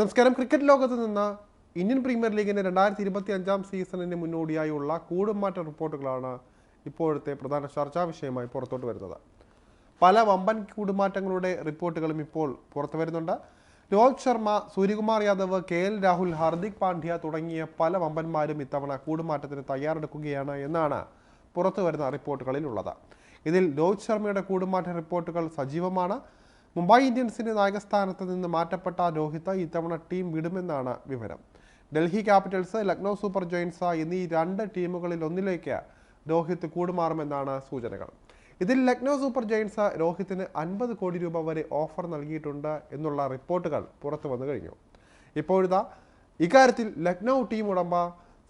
നമസ്കാരം. ക്രിക്കറ്റ് ലോകത്ത് നിന്ന് ഇന്ത്യൻ പ്രീമിയർ ലീഗിന്റെ രണ്ടായിരത്തി ഇരുപത്തി അഞ്ചാം സീസണിന് മുന്നോടിയായുള്ള കൂടുമാറ്റ റിപ്പോർട്ടുകളാണ് ഇപ്പോഴത്തെ പ്രധാന ചർച്ചാ വിഷയമായി പുറത്തോട്ട് വരുന്നത്. പല വമ്പൻ കൂടുമാറ്റങ്ങളുടെ റിപ്പോർട്ടുകളും ഇപ്പോൾ പുറത്തു വരുന്നുണ്ട്. രോഹിത് ശർമ്മ സൂര്യകുമാർ യാദവ് കെ എൽ രാഹുൽ ഹാർദിക് പാണ്ഡ്യ തുടങ്ങിയ പല വമ്പന്മാരും ഇത്തവണ കൂടുമാറ്റത്തിന് തയ്യാറെടുക്കുകയാണ് എന്നാണ് പുറത്തു വരുന്ന റിപ്പോർട്ടുകളിലുള്ളത്. ഇതിൽ രോഹിത് ശർമ്മയുടെ കൂടുമാറ്റ റിപ്പോർട്ടുകൾ സജീവമാണ്. മുംബൈ ഇന്ത്യൻസിന്റെ നായകസ്ഥാനത്ത് നിന്ന് മാറ്റപ്പെട്ട രോഹിത് ഇത്തവണ ടീം വിടുമെന്നാണ് വിവരം. Delhi capitals Lucknow super giants എന്നീ രണ്ട് ടീമുകളിൽ ഒന്നിലേക്ക് രോഹിത് കൂടുമാറുമെന്നാണ് സൂചനകൾ. ഇതിൽ ലക്നൗ സൂപ്പർ ജയൻസ് രോഹിത്തിന് അൻപത് കോടി രൂപ വരെ ഓഫർ നൽകിയിട്ടുണ്ട് എന്നുള്ള റിപ്പോർട്ടുകൾ പുറത്തു വന്നു കഴിഞ്ഞു. ഇപ്പോഴിതാ ഇക്കാര്യത്തിൽ ലക്നൗ ടീം ഉടമ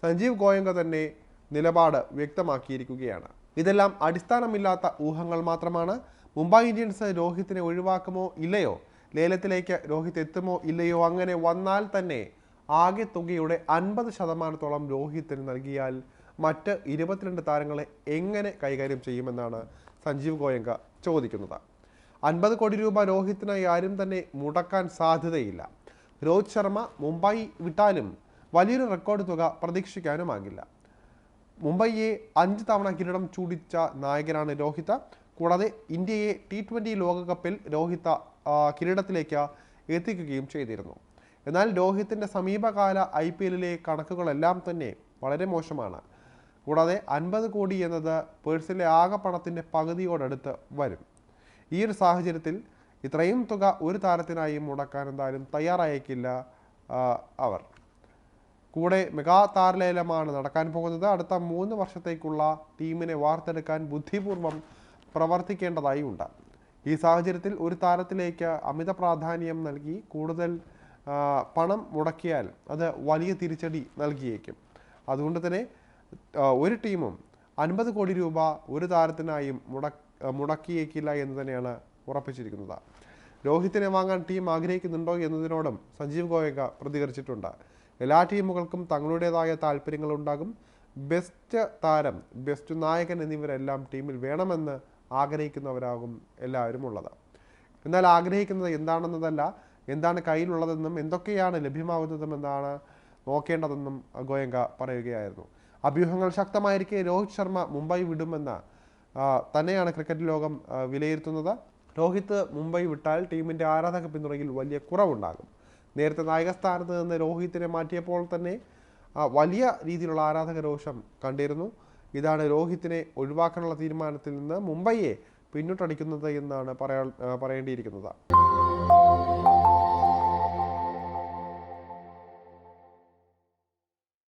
സഞ്ജീവ് ഗോയങ്ക തന്നെ നിലപാട് വ്യക്തമാക്കിയിരിക്കുകയാണ്. ഇതെല്ലാം അടിസ്ഥാനമില്ലാത്ത ഊഹങ്ങൾ മാത്രമാണ്. മുംബൈ ഇന്ത്യൻസ് രോഹിത്തിനെ ഒഴിവാക്കുമോ ഇല്ലയോ? ലേലത്തിലേക്ക് രോഹിത് എത്തുമോ ഇല്ലയോ? അങ്ങനെ വന്നാൽ തന്നെ ആകെ തുകയുടെ അൻപത് ശതമാനത്തോളം രോഹിത്തിന് നൽകിയാൽ മറ്റ് ഇരുപത്തിരണ്ട് താരങ്ങളെ എങ്ങനെ കൈകാര്യം ചെയ്യുമെന്നാണ് സഞ്ജീവ് ഗോയങ്ക ചോദിക്കുന്നത്. അൻപത് കോടി രൂപ രോഹിത്തിനായി ആരും തന്നെ മുടക്കാൻ സാധ്യതയില്ല. രോഹിത് ശർമ്മ മുംബൈ വിട്ടാലും വലിയൊരു റെക്കോർഡ് തുക പ്രതീക്ഷിക്കാനുമാകില്ല. മുംബൈയെ അഞ്ച് തവണ കിരീടം ചൂടിച്ച നായകനാണ് രോഹിത്. കൂടാതെ ഇന്ത്യയെ ടി ട്വന്റി ലോകകപ്പിൽ രോഹിത്ത കിരീടത്തിലേക്ക് എത്തിക്കുകയും ചെയ്തിരുന്നു. എന്നാൽ രോഹിത്തിന്റെ സമീപകാല ഐ പി എല്ലിലെ കണക്കുകളെല്ലാം തന്നെ വളരെ മോശമാണ്. കൂടാതെ അൻപത് കോടി എന്നത് പേഴ്സിലെ ആകെ പണത്തിന്റെ പകുതിയോടടുത്ത് വരും. ഈ ഒരു സാഹചര്യത്തിൽ ഇത്രയും തുക ഒരു താരത്തിനായി മുടക്കാൻ എന്തായാലും തയ്യാറായേക്കില്ല അവർ. കൂടെ മെഗാ താരലേലമാണ് നടക്കാൻ പോകുന്നത്. അടുത്ത മൂന്ന് വർഷത്തേക്കുള്ള ടീമിനെ വാർത്തെടുക്കാൻ ബുദ്ധിപൂർവം പ്രവർത്തിക്കേണ്ടതായി ഉണ്ട്. ഈ സാഹചര്യത്തിൽ ഒരു താരത്തിലേക്ക് അമിത പ്രാധാന്യം നൽകി കൂടുതൽ പണം മുടക്കിയാൽ അത് വലിയ തിരിച്ചടി നൽകിയേക്കും. അതുകൊണ്ട് തന്നെ ഒരു ടീമും അൻപത് കോടി രൂപ ഒരു താരത്തിനായും മുട മുടക്കിയേക്കില്ല എന്ന് തന്നെയാണ് ഉറപ്പിച്ചിരിക്കുന്നത്. രോഹിത്തിനെ വാങ്ങാൻ ടീം ആഗ്രഹിക്കുന്നുണ്ടോ എന്നതിനോടും സഞ്ജീവ് ഗോയക പ്രതികരിച്ചിട്ടുണ്ട്. എല്ലാ ടീമുകൾക്കും തങ്ങളുടേതായ താല്പര്യങ്ങളുണ്ടാകും. ബെസ്റ്റ് താരം ബെസ്റ്റ് നായകൻ എന്നിവരെല്ലാം ടീമിൽ വേണമെന്ന് ആഗ്രഹിക്കുന്നവരാകും എല്ലാവരും ഉള്ളത് എന്നാൽ ആഗ്രഹിക്കുന്നത് എന്താണെന്നതല്ല എന്താണ് കയ്യിലുള്ളതെന്നും എന്തൊക്കെയാണ് ലഭ്യമാകുന്നതും എന്നാണ് നോക്കേണ്ടതെന്നും ഗോയങ്ക പറയുകയായിരുന്നു. അഭ്യൂഹങ്ങൾ ശക്തമായിരിക്കെ രോഹിത് ശർമ്മ മുംബൈ വിടുമെന്ന് തന്നെയാണ് ക്രിക്കറ്റ് ലോകം വിലയിരുത്തുന്നത്. രോഹിത് മുംബൈ വിട്ടാൽ ടീമിന്റെ ആരാധക പിന്തുണയിൽ വലിയ കുറവുണ്ടാകും. നേരത്തെ നായകസ്ഥാനത്ത് നിന്ന് രോഹിത്തിനെ മാറ്റിയപ്പോൾ തന്നെ വലിയ രീതിയിലുള്ള ആരാധക രോഷം കണ്ടിരുന്നു. ഇതാണ് രോഹിത്തിനെ ഒഴിവാക്കാനുള്ള തീരുമാനത്തിൽ നിന്ന് മുംബൈയെ പിന്നോട്ടടിക്കുന്നത് എന്നാണ് പറയാ പറയേണ്ടിയിരിക്കുന്നത്.